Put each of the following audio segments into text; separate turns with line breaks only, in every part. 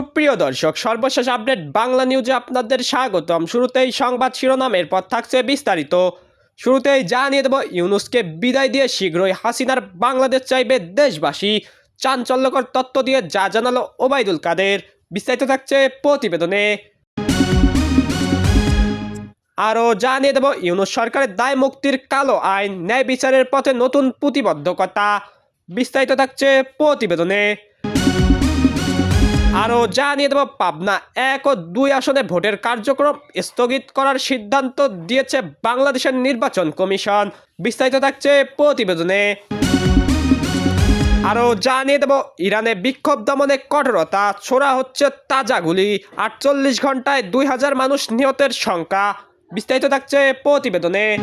সুপ্রিয় দর্শক, সর্বশেষ আপডেট বাংলা নিউজে আপনাদের স্বাগতম। শুরুতেই সংবাদ শিরোনামের পর থাকছে বিস্তারিত। শুরুতেই জানিয়ে দেব, ইউনুসকে বিদায় দিয়ে শীঘ্রই হাসিনার বাংলাদেশ চাইবে দেশবাসী। চাঞ্চল্যকর তত্ত্ব দিয়ে যা জানালো ওবায়দুল কাদের। বিস্তারিত থাকছে প্রতিবেদনে। আরও জানিয়ে দেব, ইউনুস সরকারের দায় মুক্তির কালো আইন, ন্যায় বিচারের পথে নতুন প্রতিবদ্ধকতা বিস্তারিত থাকছে প্রতিবেদনে। আরও জানিয়ে দেব, পাবনা এক ও দুই আসনে ভোটের কার্যক্রম স্থগিত করার সিদ্ধান্ত দিয়েছে বাংলাদেশের নির্বাচন কমিশন। বিস্তারিত থাকছে প্রতিবেদনে। আরও জানিয়ে দেব, ইরানে বিক্ষোভ দমনে কঠোরতা, ছোড়া হচ্ছে তাজা গুলি, আটচল্লিশ ঘন্টায় দুই হাজার মানুষ নিহতের সংখ্যা। বিস্তারিত থাকছে প্রতিবেদনে।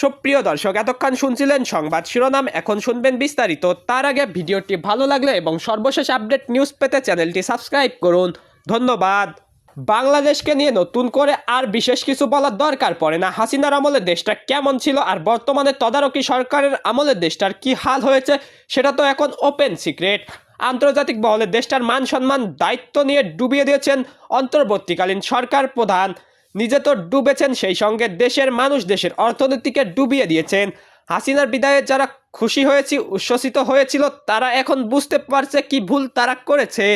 সুপ্রিয় দর্শক, এতক্ষণ শুনছিলেন সংবাদ শিরোনাম। এখন শুনবেন বিস্তারিত। তার আগে ভিডিওটি ভালো লাগলে এবং সর্বশেষ আপডেট নিউজ পেতে চ্যানেলটি সাবস্ক্রাইব করুন। ধন্যবাদ। বাংলাদেশকে নিয়ে নতুন করে আর বিশেষ কিছু বলার দরকার পড়ে না। হাসিনার আমলে দেশটা কেমন ছিল আর বর্তমানে তদারকি সরকারের আমলে দেশটার কি হাল হয়েছে, সেটা তো এখন ওপেন সিক্রেট। আন্তর্জাতিক মহলে দেশটার মান সম্মান দায়িত্ব নিয়ে ডুবিয়ে দিয়েছেন অন্তর্বর্তীকালীন সরকার প্রধান। নিজে তো ডুবেছেন, সেই সঙ্গে দেশের মানুষ দেশের অর্থনীতিকে ডুবিয়ে দিয়েছেন। হাসিনার বিদায়ে যারা খুশি হয়েছি, উচ্ছ্বসিত হয়েছিল, তারা এখন বুঝতে পারছে কি ভুল তারা করেছে।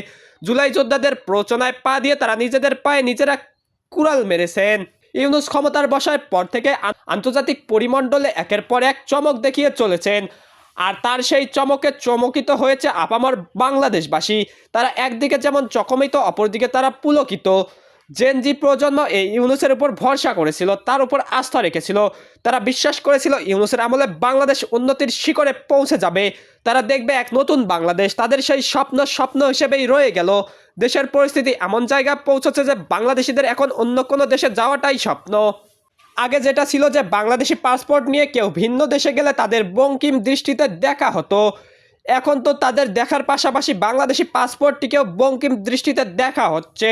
জুলাই যোদ্ধাদের প্রচনায় পা দিয়ে তারা নিজেদের পায়ে নিজেরা কুড়াল মেরেছেন। ইউনুস ক্ষমতার বসার পর থেকে আন্তর্জাতিক পরিমণ্ডলে একের পর এক চমক দেখিয়ে চলেছেন। আর তার সেই চমকে চমকিত হয়েছে আপামর বাংলাদেশবাসী। তারা একদিকে যেমন চকমিত, অপরদিকে তারা পুলকিত। জেনজি প্রজন্ম এই ইউনুসের উপর ভরসা করেছিল, তার উপর আস্থা রেখেছিল। তারা বিশ্বাস করেছিল ইউনুসের আমলে বাংলাদেশ উন্নতির শিখরে পৌঁছে যাবে। তারা দেখবে এক নতুন বাংলাদেশ, তাদের সেই স্বপ্ন স্বপ্ন হিসেবেই রয়ে গেল। দেশের পরিস্থিতি এমন জায়গায় পৌঁছেছে যে বাংলাদেশিদের এখন অন্য কোনো দেশে যাওয়াটাই স্বপ্ন। আগে যেটা ছিল যে বাংলাদেশি পাসপোর্ট নিয়ে কেউ ভিন্ন দেশে গেলে তাদের বঙ্কিম দৃষ্টিতে দেখা হতো। এখন তো তাদের দেখার পাশাপাশি বাংলাদেশি পাসপোর্টটিকেও বঙ্কিম দৃষ্টিতে দেখা হচ্ছে।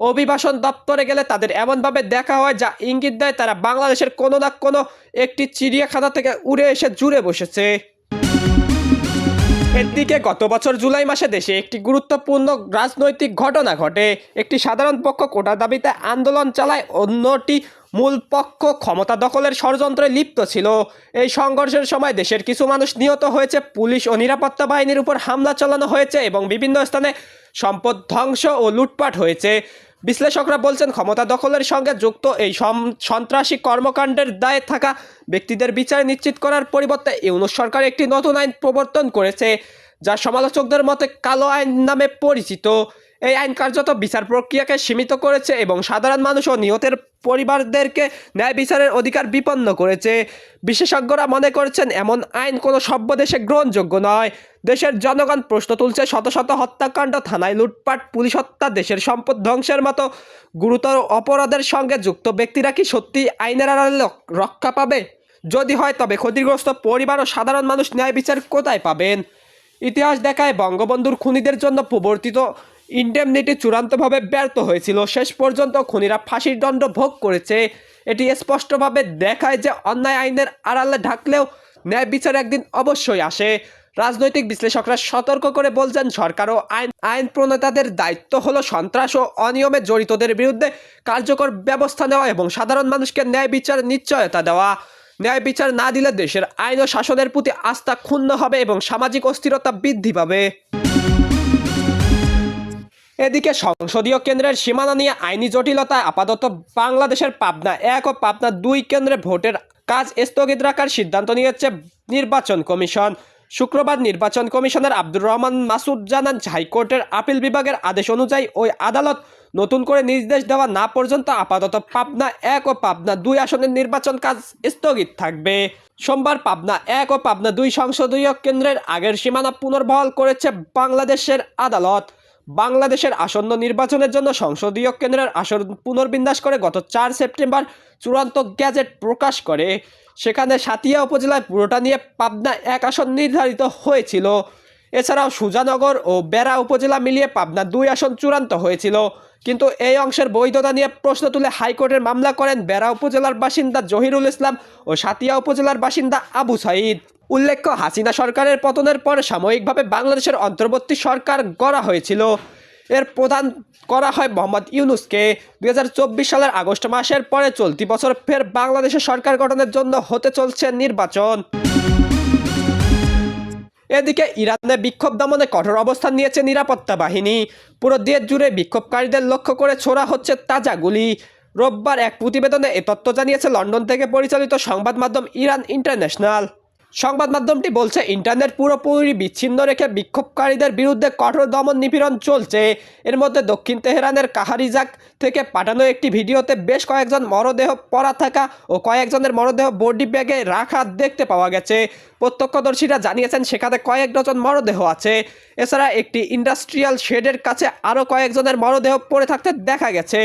অভিবাসন দপ্তরে গেলে তাদের এমনভাবে দেখা হয় যা ইঙ্গিত দেয় তারা বাংলাদেশের কোনো না কোনো একটি চিড়িয়াখানা থেকে উড়ে এসে জুড়ে বসেছে। এদিকে গত বছর জুলাই মাসে দেশে একটি গুরুত্বপূর্ণ রাজনৈতিক ঘটনা ঘটে। একটি সাধারণ পক্ষ কোটা দাবিতে আন্দোলন চালায় অন্যটি মূল পক্ষ ক্ষমতা দখলের ষড়যন্ত্রে লিপ্ত ছিল। এই সংঘর্ষের সময় দেশের কিছু মানুষ নিহত হয়েছে। পুলিশ ও নিরাপত্তা বাহিনীর উপর হামলা চালানো হয়েছে এবং বিভিন্ন স্থানে সম্পদ ধ্বংস ও লুটপাট হয়েছে। বিশ্লেষকরা বলছেন, ক্ষমতা দখলের সঙ্গে যুক্ত এই সন্ত্রাসী কর্মকাণ্ডের দায়ে থাকা ব্যক্তিদের বিচার নিশ্চিত করার পরিবর্তে ইউনুস সরকার একটি নতুন আইন প্রবর্তন করেছে, যা সমালোচকদের মতে কালো আইন নামে পরিচিত। এই আইন কার্যত বিচার প্রক্রিয়াকে সীমিত করেছে এবং সাধারণ মানুষ ও নিহতের পরিবারদেরকে ন্যায় বিচারের অধিকার বিপন্ন করেছে। বিশেষজ্ঞরা মনে করছেন, এমন আইন কোনো সভ্য দেশে গ্রহণযোগ্য নয়। দেশের জনগণ প্রশ্ন তুলছে, শত শত হত্যাকাণ্ড, থানায় লুটপাট, পুলিশ হত্যা, দেশের সম্পদ ধ্বংসের মতো গুরুতর অপরাধের সঙ্গে যুক্ত ব্যক্তিরা কি সত্যি আইনের আড়ালে রক্ষা পাবে? যদি হয়, তবে ক্ষতিগ্রস্ত পরিবার ও সাধারণ মানুষ ন্যায় বিচার কোথায় পাবেন? ইতিহাস দেখায় বঙ্গবন্ধুর খুনিদের জন্য প্রবর্তিত ইন্ডেমনিটি চূড়ান্তভাবে ব্যর্থ হয়েছিল। শেষ পর্যন্ত খুনিরা ফাঁসির দণ্ড ভোগ করেছে। এটি স্পষ্টভাবে দেখায় যে অন্যায় আইনের আড়ালে ঢাকলেও ন্যায় বিচার একদিন অবশ্যই আসে। রাজনৈতিক বিশ্লেষকরা সতর্ক করে বলছেন, সরকার ও আইন আইন প্রণেতাদের দায়িত্ব হলো সন্ত্রাস ও অনিয়মে জড়িতদের বিরুদ্ধে কার্যকর ব্যবস্থা নেওয়া এবং সাধারণ মানুষকে ন্যায় বিচার নিশ্চয়তা দেওয়া। ন্যায় বিচার না দিলে দেশের আইন ও শাসনের প্রতি আস্থা ক্ষুণ্ণ হবে এবং সামাজিক অস্থিরতা বৃদ্ধি পাবে। এদিকে সংসদীয় কেন্দ্রের সীমানা নিয়ে আইনি জটিলতা আপাতত বাংলাদেশের পাবনা এক ও পাবনা দুই কেন্দ্রে ভোটের কাজ স্থগিত রাখার সিদ্ধান্ত নিয়েছে নির্বাচন কমিশন। শুক্রবার নির্বাচন কমিশনার আব্দুর রহমান মাসুদ জানান, হাইকোর্টের আপিল বিভাগের আদেশ অনুযায়ী ওই আদালত নতুন করে নির্দেশ দেওয়া না পর্যন্ত আপাতত পাবনা এক ও পাবনা দুই আসনের নির্বাচন কাজ স্থগিত থাকবে। সোমবার পাবনা এক ও পাবনা দুই সংসদীয় কেন্দ্রের আগের সীমানা পুনর্বহাল করেছে বাংলাদেশের আদালত। বাংলাদেশের আসন্ন নির্বাচনের জন্য সংসদীয় কেন্দ্রের আসন পুনর্বিন্যাস করে গত চার সেপ্টেম্বর চূড়ান্ত গ্যাজেট প্রকাশ করে। সেখানে সাতিয়া উপজেলায় পুরোটা নিয়ে পাবনা এক আসন নির্ধারিত হয়েছিল। এছাড়াও সুজানগর ও বেড়া উপজেলা মিলিয়ে পাবনা দুই আসন চূড়ান্ত হয়েছিল। কিন্তু এই অংশের বৈধতা নিয়ে প্রশ্ন তুলে হাইকোর্টের মামলা করেন বেড়া উপজেলার বাসিন্দা জহিরুল ইসলাম ও সাতিয়া উপজেলার বাসিন্দা আবু সাইদ উল্লেখ্য, হাসিনা সরকারের পতনের পর সাময়িকভাবে বাংলাদেশের অন্তর্বর্তী সরকার গড়া হয়েছিল। এর প্রধান করা হয় মোহাম্মদ ইউনুসকে। দুই হাজার চব্বিশ সালের আগস্ট মাসের পরে চলতি বছর ফের বাংলাদেশের সরকার গঠনের জন্য হতে চলছে নির্বাচন। এদিকে ইরানে বিক্ষোভ দমনে কঠোর অবস্থান নিয়েছে নিরাপত্তা বাহিনী। পুরো দেশ জুড়ে বিক্ষোভকারীদের লক্ষ্য করে ছোড়া হচ্ছে তাজা গুলি। রোববার এক প্রতিবেদনে এ তথ্য জানিয়েছে, লন্ডন থেকে পরিচালিত সংবাদ মাধ্যম ইরান ইন্টারন্যাশনাল। সংবাদ মাধ্যমটি বলছে, ইন্টারনেট পুরোপুরি বিচ্ছিন্ন রেখে বিক্ষোভকারীদের বিরুদ্ধে কঠোর দমন নিপীড়ন চলছে। এর মধ্যে দক্ষিণ তেহরানের কাহারিজাক থেকে পাঠানো একটি ভিডিওতে বেশ কয়েকজন মরদেহ পড়া থাকা ও কয়েকজনের মরদেহ বডি ব্যাগে রাখা দেখতে পাওয়া গেছে। প্রত্যক্ষদর্শীরা জানিয়েছেন, সেখানে কয়েক ডজন মরদেহ আছে। এছাড়া একটি ইন্ডাস্ট্রিয়াল শেডের কাছে আরও কয়েকজনের মরদেহ পড়ে থাকতে দেখা গেছে।